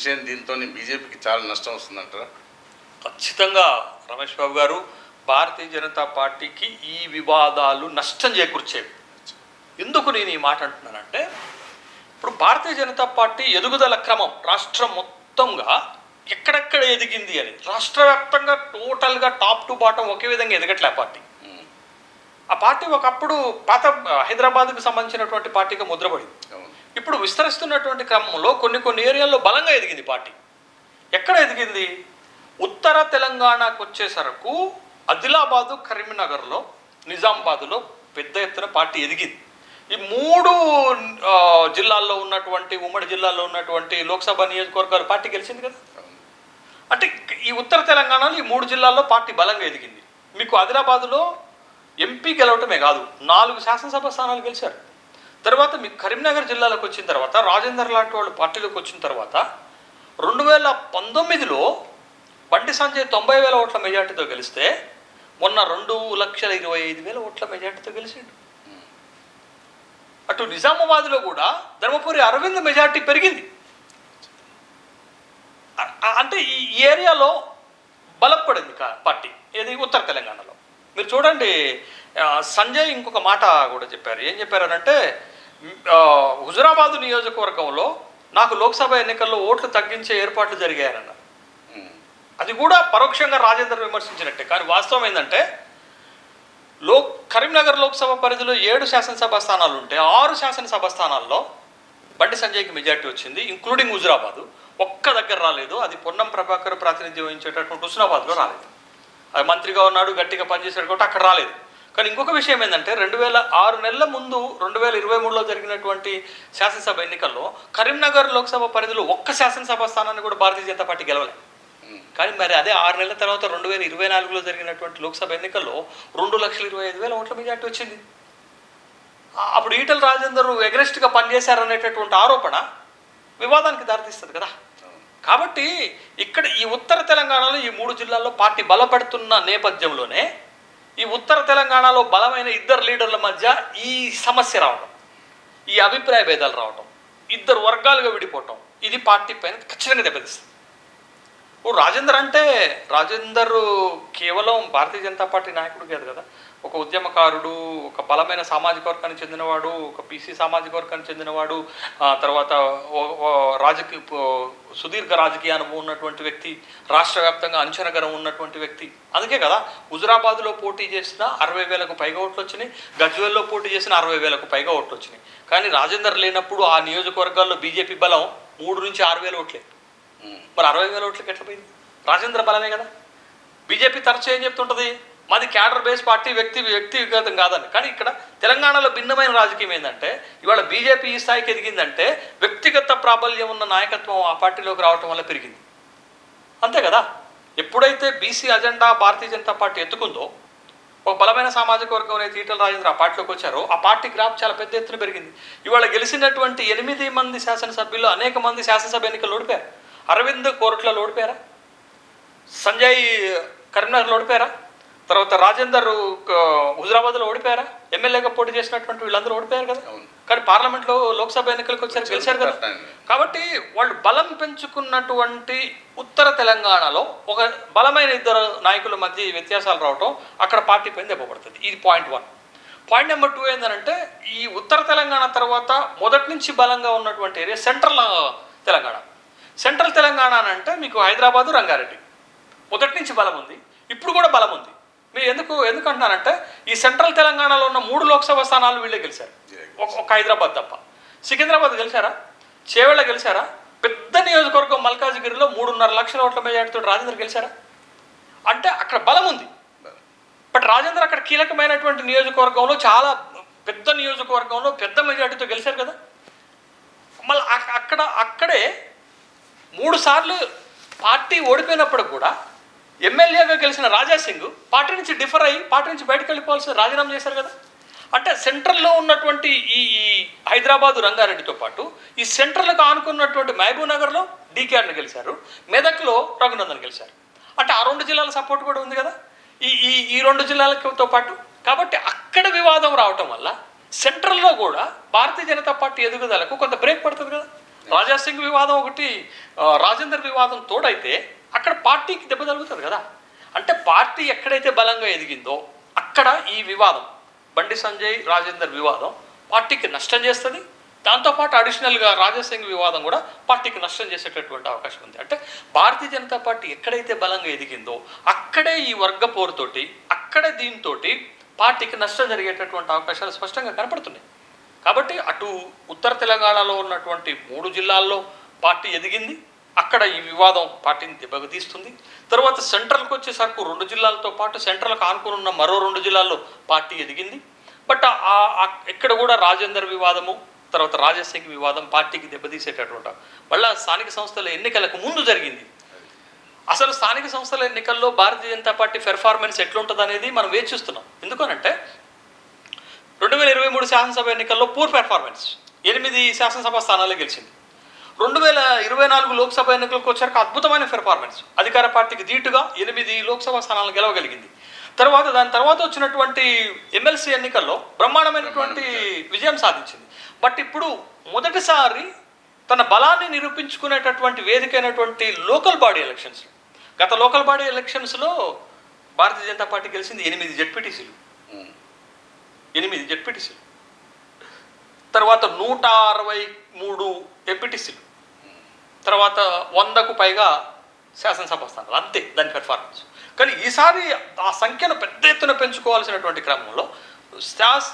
విషయం దీంతో బీజేపీకి చాలా నష్టం వస్తుందంటారా? ఖచ్చితంగా రమేష్ బాబు గారు భారతీయ జనతా పార్టీకి ఈ వివాదాలు నష్టం చేకూర్చేవి ఎందుకు నేను ఈ మాట అంటున్నానంటే ఇప్పుడు భారతీయ జనతా పార్టీ ఎదుగుదల క్రమం రాష్ట్రం మొత్తంగా ఎక్కడెక్కడ ఎదిగింది అని. రాష్ట్ర వ్యాప్తంగా టోటల్గా టాప్ టు బాటం ఒకే విధంగా ఎదగట్లే పార్టీ. ఆ పార్టీ ఒకప్పుడు పాత హైదరాబాద్కు సంబంధించినటువంటి పార్టీగా ముద్రపడింది. ఇప్పుడు విస్తరిస్తున్నటువంటి క్రమంలో కొన్ని కొన్ని ఏరియాల్లో బలంగా ఎదిగింది పార్టీ. ఎక్కడ ఎదిగింది? ఉత్తర తెలంగాణకు వచ్చేసరకు ఆదిలాబాదు కరీంనగర్లో నిజామాబాద్లో పెద్ద ఎత్తున పార్టీ ఎదిగింది. ఈ మూడు జిల్లాల్లో ఉన్నటువంటి ఉమ్మడి జిల్లాల్లో ఉన్నటువంటి లోక్సభ నియోజకవర్గాలు పార్టీ గెలిచింది కదా? అంటే ఈ ఉత్తర తెలంగాణలో ఈ మూడు జిల్లాల్లో పార్టీ బలంగా ఎదిగింది. మీకు ఆదిలాబాదులో ఎంపీ గెలవటమే కాదు నాలుగు శాసనసభ స్థానాలు గెలిచారు. తర్వాత మీకు కరీంనగర్ జిల్లాలోకి వచ్చిన తర్వాత రాజేందర్ లాంటి వాళ్ళు పార్టీలోకి వచ్చిన తర్వాత రెండు వేల పంతొమ్మిదిలో బండి సంజయ్ తొంభై వేల ఓట్ల మెజార్టీతో గెలిస్తే మొన్న రెండు లక్షల ఇరవై ఐదు వేల ఓట్ల మెజార్టీతో గెలిచిండు. అటు నిజామాబాద్లో కూడా ధర్మపురి అరవింద్ మెజార్టీ పెరిగింది. అంటే ఈ ఏరియాలో బలపడింది పార్టీ ఏది ఉత్తర తెలంగాణలో. మీరు చూడండి సంజయ్ ఇంకొక మాట కూడా చెప్పారు. ఏం చెప్పారనంటే హుజురాబాదు నియోజకవర్గంలో నాకు లోక్సభ ఎన్నికల్లో ఓట్లు తగ్గించే ఏర్పాట్లు జరిగాయనన్నారు అది కూడా పరోక్షంగా రాజేందర్ విమర్శించినట్టే. కానీ వాస్తవం ఏంటంటే లో కరీంనగర్ లోక్సభ పరిధిలో ఏడు శాసనసభ స్థానాలు ఉంటే ఆరు శాసనసభ స్థానాల్లో బండి సంజయ్కి మెజార్టీ వచ్చింది ఇంక్లూడింగ్ హుజురాబాదు. ఒక్క దగ్గర రాలేదు. అది పొన్నం ప్రభాకర్ ప్రాతినిధ్యం వహించేటటువంటి హుస్నాబాద్లో రాలేదు. మంత్రిగా ఉన్నాడు గట్టిగా పనిచేశాడు కాబట్టి అక్కడ రాలేదు. కానీ ఇంకొక విషయం ఏంటంటే రెండు వేల ఆరు నెలల ముందు రెండు వేల ఇరవై మూడులో జరిగినటువంటి శాసనసభ ఎన్నికల్లో కరీంనగర్ లోక్సభ పరిధిలో ఒక్క శాసనసభ స్థానాన్ని కూడా భారతీయ జనతా పార్టీ గెలవలేదు కానీ మరి అదే ఆరు నెలల తర్వాత రెండు వేల ఇరవై నాలుగులో జరిగినటువంటి లోక్సభ ఎన్నికల్లో రెండు లక్షల ఇరవై ఐదు వేల ఓట్ల మెజార్టీ వచ్చింది. అప్పుడు ఈటల రాజేందర్ ఎగరెస్ట్గా పనిచేశారనేటటువంటి ఆరోపణ వివాదానికి దారితీస్తుంది కదా. కాబట్టి ఇక్కడ ఈ ఉత్తర తెలంగాణలో ఈ మూడు జిల్లాల్లో పార్టీ బలపడుతున్న నేపథ్యంలోనే ఈ ఉత్తర తెలంగాణలో బలమైన ఇద్దరు లీడర్ల మధ్య ఈ సమస్య రావడం ఈ అభిప్రాయ భేదాలు రావడం ఇద్దరు వర్గాలుగా విడిపోవటం ఇది పార్టీ పైన ఖచ్చితంగా దెబ్బతీస్తుంది. ఓ రాజేందర్ అంటే రాజేందర్ కేవలం భారతీయ జనతా పార్టీ నాయకుడు కాదు కదా? ఒక ఉద్యమకారుడు ఒక బలమైన సామాజిక వర్గానికి చెందినవాడు ఒక బీసీ సామాజిక వర్గానికి చెందినవాడు తర్వాత రాజకీయ సుదీర్ఘ రాజకీయ అనుభవం ఉన్నటువంటి వ్యక్తి రాష్ట్ర వ్యాప్తంగా అంచనగరం ఉన్నటువంటి వ్యక్తి. అందుకే కదా హుజురాబాద్లో పోటీ చేసిన అరవై వేలకు పైగా ఓట్లు వచ్చినాయి గజ్వేల్లో పోటీ చేసిన అరవై వేలకు పైగా ఓట్లు వచ్చినాయి. కానీ రాజేందర్ లేనప్పుడు ఆ నియోజకవర్గాల్లో బీజేపీ బలం మూడు నుంచి ఆరు వేల ఓట్లే. మరి అరవై వేల ఓట్లకి ఎట్లా పోయింది? రాజేంద్ర బలమే కదా. బీజేపీ తరచు ఏం చెప్తుంటుంది? మాది క్యాడర్ బేస్ పార్టీ వ్యక్తి వ్యక్తిగతం కాదని. కానీ ఇక్కడ తెలంగాణలో భిన్నమైన రాజకీయం ఏంటంటే ఇవాళ బీజేపీ ఈ స్థాయికి ఎదిగిందంటే వ్యక్తిగత ప్రాబల్యం ఉన్న నాయకత్వం ఆ పార్టీలోకి రావటం వల్ల పెరిగింది. అంతే కదా? ఎప్పుడైతే BC agenda Bharatiya Janata party ఎత్తుకుందో ఒక బలమైన సామాజిక వర్గం అయితే ఈటల రాజేంద్ర ఆ పార్టీలోకి వచ్చారో ఆ పార్టీ గ్రాఫ్ చాలా పెద్ద ఎత్తున పెరిగింది. ఇవాళ గెలిచినటువంటి ఎనిమిది మంది శాసనసభ్యులు అనేక మంది శాసనసభ ఎన్నికలు ఓడిపోయారు. అరవింద్ కోర్టులలో ఓడిపోయారా సంజయ్ కరీంనగర్లో ఓడిపోయారా తర్వాత రాజేందర్ హుజరాబాద్లో ఓడిపోయారా? ఎమ్మెల్యేగా పోటీ చేసినటువంటి వీళ్ళందరూ ఓడిపోయారు కదా? కానీ పార్లమెంట్లో లోక్సభ ఎన్నికలకు వచ్చారు గెలిచారు కదా. కాబట్టి వాళ్ళు బలం పెంచుకున్నటువంటి ఉత్తర తెలంగాణలో ఒక బలమైన ఇద్దరు నాయకుల మధ్య వ్యత్యాసాలు రావటం అక్కడ పార్టీ పైన దెబ్బపడుతుంది ఇది point one. Point number two ఏంటంటే ఈ ఉత్తర తెలంగాణ తర్వాత మొదటి నుంచి బలంగా ఉన్నటువంటి area central Telangana. Central Telangana అని అంటే మీకు హైదరాబాదు రంగారెడ్డి. మొదటి నుంచి బలం ఉంది. ఇప్పుడు కూడా బలం ఉంది. మీరు ఎందుకు ఎందుకు అంటున్నానంటే ఈ సెంట్రల్ తెలంగాణలో ఉన్న మూడు లోక్సభ స్థానాలు వీళ్ళే గెలిచారు. ఒక ఒక హైదరాబాద్ తప్ప. సికింద్రాబాద్ గెలిచారా? చేవెళ్ళ గెలిచారా? పెద్ద నియోజకవర్గం మల్కాజ్గిరిలో మూడున్నర లక్షల ఓట్ల మెజార్టీతో రాజేంద్ర గెలిచారా? అంటే అక్కడ బలం ఉంది. బట్ రాజేంద్ర అక్కడ కీలకమైనటువంటి నియోజకవర్గంలో చాలా పెద్ద నియోజకవర్గంలో పెద్ద మెజార్టీతో గెలిచారు కదా. మళ్ళీ అక్కడ అక్కడే మూడు సార్లు పార్టీ ఓడిపోయినప్పుడు కూడా ఎమ్మెల్యేగా గెలిచిన రాజాసింగ్ పార్టీ నుంచి డిఫర్ అయ్యి పార్టీ నుంచి బయటకు వెళ్ళిపోవాల్సి రాజీనామా చేశారు కదా. అంటే సెంట్రల్లో ఉన్నటువంటి ఈ ఈ హైదరాబాదు రంగారెడ్డితో పాటు ఈ సెంట్రల్కు ఆనుకున్నటువంటి మహబూబ్ నగర్లో డీకేఆర్ని గెలిచారు మెదక్లో రఘునందన్ గెలిచారు. అంటే ఆ రెండు జిల్లాల సపోర్ట్ కూడా ఉంది కదా. ఈ ఈ ఈ రెండు జిల్లాలతో పాటు కాబట్టి అక్కడ వివాదం రావటం వల్ల సెంట్రల్లో కూడా భారతీయ జనతా పార్టీ ఎదుగుదలకు కొంత బ్రేక్ పడుతుంది కదా. రాజా సింగ్ వివాదం ఒకటి రాజేందర్ వివాదం తోడైతే అక్కడ పార్టీకి దెబ్బ తగులుతుంది కదా. అంటే పార్టీ ఎక్కడైతే బలంగా ఎదిగిందో అక్కడ ఈ వివాదం బండి సంజయ్ రాజేందర్ వివాదం పార్టీకి నష్టం చేస్తుంది. దాంతోపాటు అడిషనల్గా రాజాసింగ్ వివాదం కూడా పార్టీకి నష్టం చేసేటటువంటి అవకాశం ఉంది. అంటే భారతీయ జనతా పార్టీ ఎక్కడైతే బలంగా ఎదిగిందో అక్కడే ఈ వర్గ పోరుతోటి అక్కడే దీంతో పార్టీకి నష్టం జరిగేటటువంటి అవకాశాలు స్పష్టంగా కనపడుతున్నాయి. కాబట్టి అటు ఉత్తర తెలంగాణలో ఉన్నటువంటి మూడు జిల్లాల్లో పార్టీ ఎదిగింది. అక్కడ ఈ వివాదం పార్టీని దెబ్బతీస్తుంది. తర్వాత సెంట్రల్కి వచ్చేసరికి రెండు జిల్లాలతో పాటు సెంట్రల్కి ఆనుకుని ఉన్న మరో రెండు జిల్లాల్లో పార్టీ ఎదిగింది. బట్ ఆ- ఇక్కడ కూడా రాజేందర్ వివాదము తర్వాత రాజశేఖర్ వివాదం పార్టీకి దెబ్బతీసేటటువంటి మళ్ళా స్థానిక సంస్థల ఎన్నికలకు ముందు జరిగింది. అసలు స్థానిక సంస్థల ఎన్నికల్లో భారతీయ జనతా పార్టీ పెర్ఫార్మెన్స్ ఎట్లుంటుంది అనేది మనం వేచి చూస్తున్నాం ఎందుకనంటే ఇరవై మూడు శాసనసభ ఎన్నికల్లో పూర్ పెర్ఫార్మెన్స్ ఎనిమిది శాసనసభ స్థానాలు గెలిచింది. రెండు వేల ఇరవై నాలుగు లోక్సభ ఎన్నికలకు వచ్చాక అద్భుతమైన పెర్ఫార్మెన్స్ అధికార పార్టీకి ధీటుగా ఎనిమిది లోక్సభ స్థానాలు గెలవగలిగింది. తర్వాత దాని తర్వాత వచ్చినటువంటి ఎమ్మెల్సీ ఎన్నికల్లో బ్రహ్మాండమైనటువంటి విజయం సాధించింది. బట్ ఇప్పుడు మొదటిసారి తన బలాన్ని నిరూపించుకునేటటువంటి వేదికైనటువంటి లోకల్ బాడీ ఎలక్షన్స్. గత లోకల్ బాడీ ఎలక్షన్స్లో భారతీయ జనతా పార్టీ గెలిచింది ఎనిమిది జెడ్పీటీసీలు. ఎనిమిది జెడ్పీటీసీలు. తర్వాత నూట అరవై మూడు ఎంపీటీసీలు. తర్వాత వందకు పైగా శాసనసభ స్థానాలు. అంతే దాని పెర్ఫార్మెన్స్ కానీ ఈసారి ఆ సంఖ్యను పెద్ద ఎత్తున పెంచుకోవాల్సినటువంటి క్రమంలో శాస్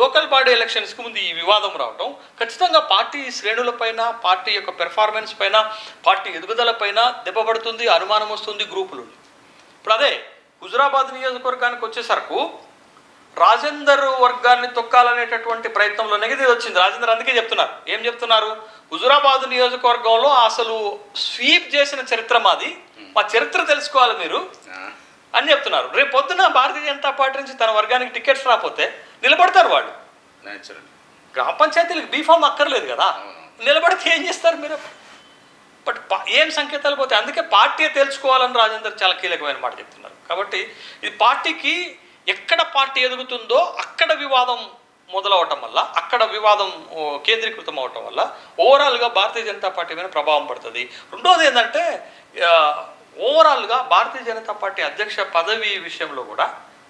లోకల్ బాడీ ఎలక్షన్స్కి ముందు ఈ వివాదం రావటం ఖచ్చితంగా పార్టీ శ్రేణులపైన పార్టీ యొక్క పెర్ఫార్మెన్స్ పైన పార్టీ ఎదుగుదల పైన దెబ్బపడుతుంది అనుమానం వస్తుంది గ్రూపులు ఇప్పుడు అదే హుజురాబాద్ నియోజకవర్గానికి వచ్చేసరకు రాజేందర్ వర్గాన్ని తొక్కాలనేటటువంటి ప్రయత్నంలో నెగిటివ్ వచ్చింది. రాజేందర్ అందుకే చెప్తున్నారు. ఏం చెప్తున్నారు? హుజురాబాద్ నియోజకవర్గంలో అసలు స్వీప్ చేసిన చరిత్ర మాది. మా చరిత్ర తెలుసుకోవాలి మీరు అని చెప్తున్నారు. రేపు పొద్దున భారతీయ జనతా పార్టీ నుంచి తన వర్గానికి టికెట్స్ రాకపోతే నిలబడతారు వాళ్ళు. గ్రామ పంచాయతీలకు బీఫామ్ అక్కర్లేదు కదా. నిలబడితే ఏం చేస్తారు మీరు? బట్ ఏం సంకేతాలు పోతాయి? అందుకే పార్టీ తెలుసుకోవాలని రాజేందర్ చాలా కీలకమైన మాట చెప్తున్నారు. కాబట్టి ఇది పార్టీకి ఎక్కడ పార్టీ ఎదుగుతుందో అక్కడ వివాదం మొదలవటం వల్ల అక్కడ వివాదం కేంద్రీకృతం అవటం వల్ల ఓవరాల్గా భారతీయ జనతా పార్టీ మీద ప్రభావం పడుతుంది. రెండోది ఏంటంటే ఓవరాల్గా భారతీయ జనతా పార్టీ అధ్యక్ష పదవి విషయంలో కూడా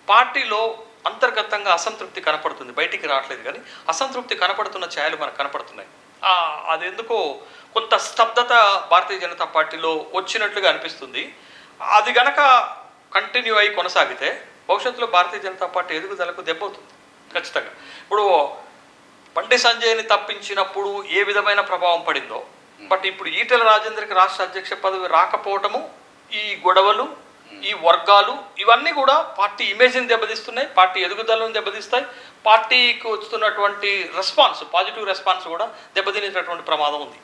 పార్టీలో అంతర్గతంగా అసంతృప్తి కనపడుతుంది. బయటికి రావట్లేదు కానీ అసంతృప్తి కనపడుతున్న ఛాయలు మనకు కనపడుతున్నాయి. అది ఎందుకో కొంత స్తబ్దత భారతీయ జనతా పార్టీలో వచ్చినట్లుగా అనిపిస్తుంది. అది గనక కంటిన్యూ అయి కొనసాగితే భవిష్యత్తులో భారతీయ జనతా పార్టీ ఎదుగుదలకు దెబ్బవుతుంది ఖచ్చితంగా. ఇప్పుడు బండి సంజయ్ని తప్పించినప్పుడు ఏ విధమైన ప్రభావం పడిందో బట్ ఇప్పుడు ఈటెల రాజేందర్కి రాష్ట్ర అధ్యక్ష పదవి రాకపోవటము ఈ గొడవలు ఈ వర్గాలు ఇవన్నీ కూడా పార్టీ ఇమేజ్ని దెబ్బతీస్తున్నాయి పార్టీ ఎదుగుదలను దెబ్బతీస్తాయి పార్టీకి వస్తున్నటువంటి రెస్పాన్స్ పాజిటివ్ రెస్పాన్స్ కూడా దెబ్బతినేటటువంటి ప్రమాదం ఉంది.